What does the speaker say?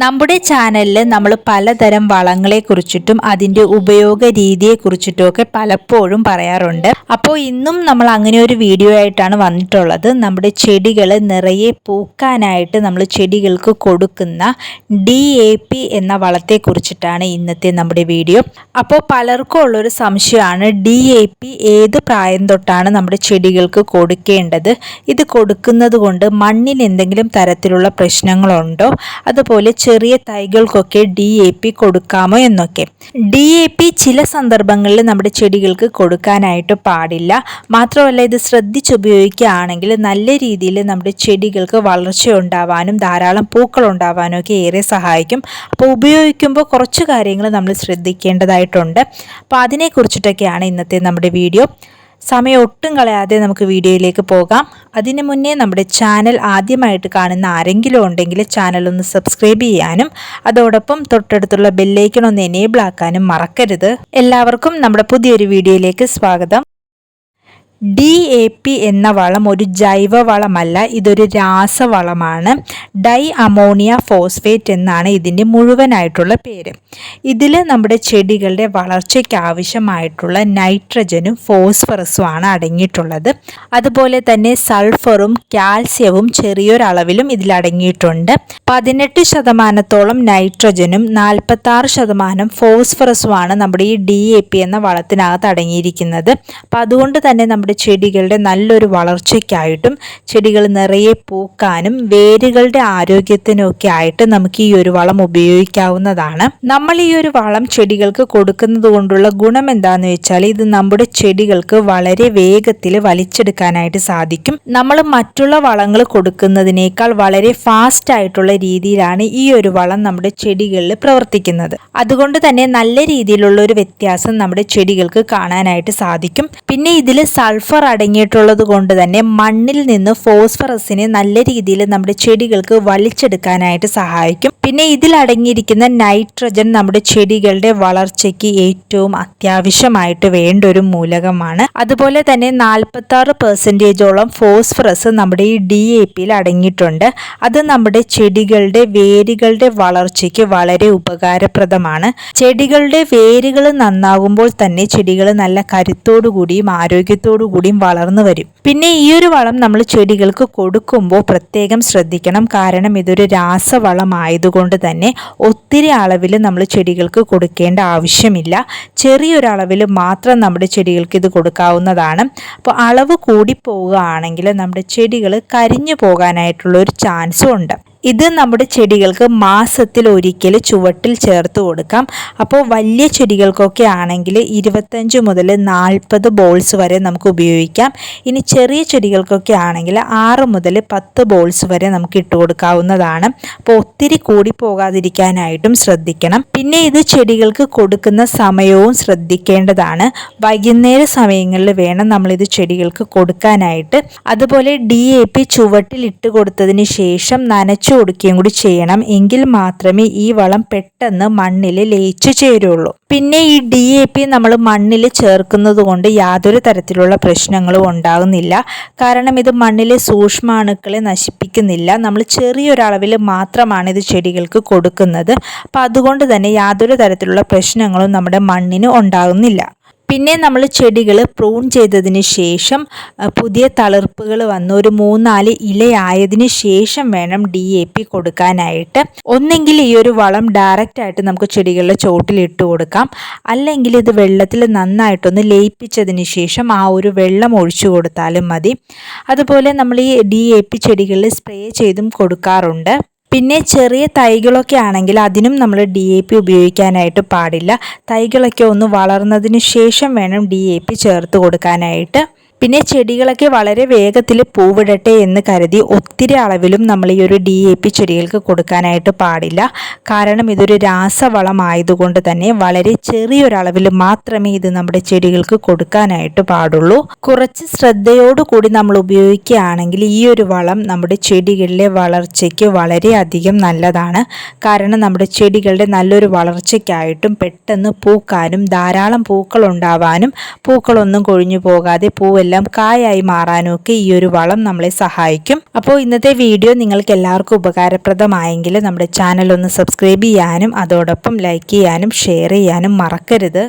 നമ്മുടെ ചാനലിൽ നമ്മൾ പലതരം വളങ്ങളെ കുറിച്ചിട്ടും അതിന്റെ ഉപയോഗ രീതിയെ കുറിച്ചിട്ടും ഒക്കെ പലപ്പോഴും പറയാറുണ്ട്. അപ്പോൾ ഇന്നും നമ്മൾ അങ്ങനെ ഒരു വീഡിയോ ആയിട്ടാണ് വന്നിട്ടുള്ളത്. നമ്മുടെ ചെടികൾ നിറയെ പൂക്കാനായിട്ട് നമ്മൾ ചെടികൾക്ക് കൊടുക്കുന്ന ഡി എ പി എന്ന വളത്തെ കുറിച്ചിട്ടാണ് ഇന്നത്തെ നമ്മുടെ വീഡിയോ. അപ്പോൾ പലർക്കും ഉള്ളൊരു സംശയമാണ് ഡി എ പി ഏത് പ്രായം തൊട്ടാണ് നമ്മുടെ ചെടികൾക്ക് കൊടുക്കേണ്ടത്? ഇത് കൊടുക്കുന്നത് കൊണ്ട് മണ്ണിന് എന്തെങ്കിലും തരത്തിലുള്ള പ്രശ്നങ്ങളുണ്ടോ? അതുപോലെ ചെറിയ തൈകൾക്കൊക്കെ ഡി എ പി കൊടുക്കാമോ എന്നൊക്കെ. ഡി എ പി ചില സന്ദർഭങ്ങളിൽ നമ്മുടെ ചെടികൾക്ക് കൊടുക്കാനായിട്ട് പാടില്ല. മാത്രമല്ല ഇത് ശ്രദ്ധിച്ചുപയോഗിക്കുകയാണെങ്കിൽ നല്ല രീതിയിൽ നമ്മുടെ ചെടികൾക്ക് വളർച്ച ഉണ്ടാവാനും ധാരാളം പൂക്കൾ ഉണ്ടാവാനും ഒക്കെ ഏറെ സഹായിക്കും. അപ്പോൾ ഉപയോഗിക്കുമ്പോൾ കുറച്ച് കാര്യങ്ങൾ നമ്മൾ ശ്രദ്ധിക്കേണ്ടതായിട്ടുണ്ട്. അപ്പോൾ അതിനെക്കുറിച്ചിട്ടൊക്കെയാണ് ഇന്നത്തെ നമ്മുടെ വീഡിയോ. സമയം ഒട്ടും കളയാതെ നമുക്ക് വീഡിയോയിലേക്ക് പോകാം. അതിനു മുന്നേ നമ്മുടെ ചാനൽ ആദ്യമായിട്ട് കാണുന്ന ആരെങ്കിലും ഉണ്ടെങ്കിൽ ചാനൽ ഒന്ന് സബ്സ്ക്രൈബ് ചെയ്യാനും അതോടൊപ്പം തൊട്ടടുത്തുള്ള ബെല്ലൈക്കൺ ഒന്ന് എനേബിൾ ആക്കാനും മറക്കരുത്. എല്ലാവർക്കും നമ്മുടെ പുതിയൊരു വീഡിയോയിലേക്ക് സ്വാഗതം. ഡി എ പി എന്ന വളം ഒരു ജൈവ വളമല്ല ഇതൊരു രാസവളമാണ്. ഡൈ അമോണിയ ഫോസ്ഫേറ്റ് എന്നാണ് ഇതിന്റെ മുഴുവനായിട്ടുള്ള പേര്. ഇതിൽ നമ്മുടെ ചെടികളുടെ വളർച്ചയ്ക്ക് ആവശ്യമായിട്ടുള്ള നൈട്രജനും ഫോസ്ഫറസുമാണ് അടങ്ങിയിട്ടുള്ളത്. അതുപോലെ തന്നെ സൾഫറും കാൽസ്യവും ചെറിയൊരളവിലും ഇതിലടങ്ങിയിട്ടുണ്ട് പതിനെട്ട് ശതമാനത്തോളം നൈട്രജനും നാൽപ്പത്തി ആറ് ശതമാനം ഫോസ്ഫറസുമാണ് നമ്മുടെ ഈ ഡി എ പി എന്ന വളത്തിനകത്ത് അടങ്ങിയിരിക്കുന്നത്. അപ്പം അതുകൊണ്ട് തന്നെ നമ്മുടെ നമ്മുടെ ചെടികളുടെ നല്ലൊരു വളർച്ചയ്ക്കായിട്ടും ചെടികൾ നിറയെ പൂക്കാനും വേരുകളുടെ ആരോഗ്യത്തിനൊക്കെ ആയിട്ട് നമുക്ക് ഈ ഒരു വളം ഉപയോഗിക്കാവുന്നതാണ്. നമ്മൾ ഈ ഒരു വളം ചെടികൾക്ക് കൊടുക്കുന്നത് കൊണ്ടുള്ള ഗുണം എന്താന്ന് വെച്ചാൽ ഇത് നമ്മുടെ ചെടികൾക്ക് വളരെ വേഗത്തിൽ വലിച്ചെടുക്കാനായിട്ട് സാധിക്കും. നമ്മൾ മറ്റുള്ള വളങ്ങൾ കൊടുക്കുന്നതിനേക്കാൾ വളരെ ഫാസ്റ്റ് ആയിട്ടുള്ള രീതിയിലാണ് ഈ ഒരു വളം നമ്മുടെ ചെടികളിൽ പ്രവർത്തിക്കുന്നത്. അതുകൊണ്ട് തന്നെ നല്ല രീതിയിലുള്ള ഒരു വ്യത്യാസം നമ്മുടെ ചെടികൾക്ക് കാണാനായിട്ട് സാധിക്കും. പിന്നെ ഇതിൽ സൾ സൾഫർ അടങ്ങിയിട്ടുള്ളത് കൊണ്ട് തന്നെ മണ്ണിൽ നിന്ന് ഫോസ്ഫറസിനെ നല്ല രീതിയിൽ നമ്മുടെ ചെടികൾക്ക് വലിച്ചെടുക്കാനായിട്ട് സഹായിക്കും. പിന്നെ ഇതിൽ അടങ്ങിയിരിക്കുന്ന നൈട്രജൻ നമ്മുടെ ചെടികളുടെ വളർച്ചയ്ക്ക് ഏറ്റവും അത്യാവശ്യമായിട്ട് വേണ്ട ഒരു മൂലകമാണ്. അതുപോലെ തന്നെ നാൽപ്പത്തി ആറ് പെർസെന്റേജോളം ഫോസ്ഫറസ് നമ്മുടെ ഈ ഡി എ പിയിൽ അടങ്ങിയിട്ടുണ്ട്. അത് നമ്മുടെ ചെടികളുടെ വേരുകളുടെ വളർച്ചയ്ക്ക് വളരെ ഉപകാരപ്രദമാണ്. ചെടികളുടെ വേരുകൾ നന്നാകുമ്പോൾ തന്നെ ചെടികൾ നല്ല കരുത്തോടു കൂടിയും ആരോഗ്യത്തോടു കൂടിയും വളർന്നു വരും. പിന്നെ ഈ ഒരു വളം നമ്മൾ ചെടികൾക്ക് കൊടുക്കുമ്പോൾ പ്രത്യേകം ശ്രദ്ധിക്കണം. കാരണം ഇതൊരു രാസവളമായതുകൊണ്ട് തന്നെ ഒത്തിരി അളവിൽ നമ്മൾ ചെടികൾക്ക് കൊടുക്കേണ്ട ആവശ്യമില്ല. ചെറിയൊരളവിൽ മാത്രം നമ്മുടെ ചെടികൾക്ക് ഇത് കൊടുക്കാവുന്നതാണ്. അപ്പോൾ അളവ് കൂടി പോവുകയാണെങ്കിൽ നമ്മുടെ ചെടികൾ കരിഞ്ഞു പോകാനായിട്ടുള്ള ഒരു ചാൻസും ഉണ്ട്. ഇത് നമ്മുടെ ചെടികൾക്ക് മാസത്തിൽ ഒരിക്കൽ ചുവട്ടിൽ ചേർത്ത് കൊടുക്കാം. അപ്പോൾ വലിയ ചെടികൾക്കൊക്കെ ആണെങ്കിൽ ഇരുപത്തഞ്ച് മുതൽ നാൽപ്പത് ബോൾസ് വരെ നമുക്ക് ഉപയോഗിക്കാം. ഇനി ചെറിയ ചെടികൾക്കൊക്കെ ആണെങ്കിൽ ആറ് മുതൽ പത്ത് ബോൾസ് വരെ നമുക്ക് ഇട്ട് കൊടുക്കാവുന്നതാണ്. അപ്പോൾ ഒത്തിരി കൂടി പോകാതിരിക്കാനായിട്ടും ശ്രദ്ധിക്കണം. പിന്നെ ഇത് ചെടികൾക്ക് കൊടുക്കുന്ന സമയവും ശ്രദ്ധിക്കേണ്ടതാണ്. വൈകുന്നേര സമയങ്ങളിൽ വേണം നമ്മളിത് ചെടികൾക്ക് കൊടുക്കാനായിട്ട്. അതുപോലെ ഡി എ പി ചുവട്ടിൽ ഇട്ട് കൊടുത്തതിന് ശേഷം നനച്ചു ഒഴിച്ചു കൊടുക്കുകയും കൂടി ചെയ്യണം. എങ്കിൽ മാത്രമേ ഈ വളം പെട്ടെന്ന് മണ്ണിൽ ലയിച്ചു ചേരുള്ളൂ. പിന്നെ ഈ ഡി എ പി നമ്മൾ മണ്ണിൽ ചേർക്കുന്നത് കൊണ്ട് യാതൊരു തരത്തിലുള്ള പ്രശ്നങ്ങളും ഉണ്ടാകുന്നില്ല. കാരണം ഇത് മണ്ണിലെ സൂക്ഷ്മാണുക്കളെ നശിപ്പിക്കുന്നില്ല. നമ്മൾ ചെറിയൊരളവിൽ മാത്രമാണ് ഇത് ചെടികൾക്ക് കൊടുക്കുന്നത്. അപ്പം അതുകൊണ്ട് തന്നെ യാതൊരു തരത്തിലുള്ള പ്രശ്നങ്ങളും നമ്മുടെ മണ്ണിന് ഉണ്ടാകുന്നില്ല. പിന്നെ നമ്മൾ ചെടികൾ പ്രൂൺ ചെയ്തതിന് ശേഷം പുതിയ തളിർപ്പുകൾ വന്ന്. ഒരു മൂന്നാൽ ഇലയായതിന് ശേഷം വേണം ഡി എ പി കൊടുക്കാനായിട്ട്. ഒന്നെങ്കിൽ ഈ ഒരു വളം ഡയറക്റ്റ് ആയിട്ട് നമുക്ക് ചെടികളുടെ ചോട്ടിൽ ഇട്ട് കൊടുക്കാം. അല്ലെങ്കിൽ ഇത് വെള്ളത്തിൽ നന്നായിട്ടൊന്ന് ലയിപ്പിച്ചതിന് ശേഷം ആ ഒരു വെള്ളം ഒഴിച്ചു കൊടുത്താലും മതി. അതുപോലെ നമ്മൾ ഈ ഡി എ പി ചെടികളിൽ സ്പ്രേ ചെയ്തും കൊടുക്കാറുണ്ട്. പിന്നെ ചെറിയ തൈകളൊക്കെ ആണെങ്കിൽ അതിനും നമ്മൾ ഡി എ പി ഉപയോഗിക്കാനായിട്ട് പാടില്ല. തൈകളൊക്കെ ഒന്ന് വളർന്നതിന് ശേഷം വേണം ഡി എ പി ചേർത്ത് കൊടുക്കാനായിട്ട്. പിന്നെ ചെടികളൊക്കെ വളരെ വേഗത്തിൽ പൂവിടട്ടെ എന്ന് കരുതി ഒത്തിരി അളവിലും നമ്മൾ ഈ ഒരു ഡി എ പി ചെടികൾക്ക് കൊടുക്കാനായിട്ട് പാടില്ല. കാരണം ഇതൊരു രാസവളമായതുകൊണ്ട് തന്നെ വളരെ ചെറിയൊരളവിൽ മാത്രമേ ഇത് നമ്മുടെ ചെടികൾക്ക് കൊടുക്കാനായിട്ട് പാടുള്ളൂ. കുറച്ച് ശ്രദ്ധയോടുകൂടി നമ്മൾ ഉപയോഗിക്കുകയാണെങ്കിൽ ഈ ഒരു വളം നമ്മുടെ ചെടികളിലെ വളർച്ചയ്ക്ക് വളരെയധികം നല്ലതാണ്. കാരണം നമ്മുടെ ചെടികളുടെ നല്ലൊരു വളർച്ചയ്ക്കായിട്ടും പെട്ടെന്ന് പൂക്കാനും ധാരാളം പൂക്കൾ ഉണ്ടാവാനും പൂക്കളൊന്നും കൊഴിഞ്ഞു പോകാതെ പൂവെല്ലാം എല്ലാം കായായി മാറാനും ഒക്കെ ഈ ഒരു വളം നമ്മളെ സഹായിക്കും. അപ്പോൾ ഇന്നത്തെ വീഡിയോ നിങ്ങൾക്ക് എല്ലാവർക്കും ഉപകാരപ്രദമായെങ്കിൽ നമ്മുടെ ചാനൽ ഒന്ന് സബ്സ്ക്രൈബ് ചെയ്യാനും അതോടൊപ്പം ലൈക്ക് ചെയ്യാനും ഷെയർ ചെയ്യാനും മറക്കരുത്.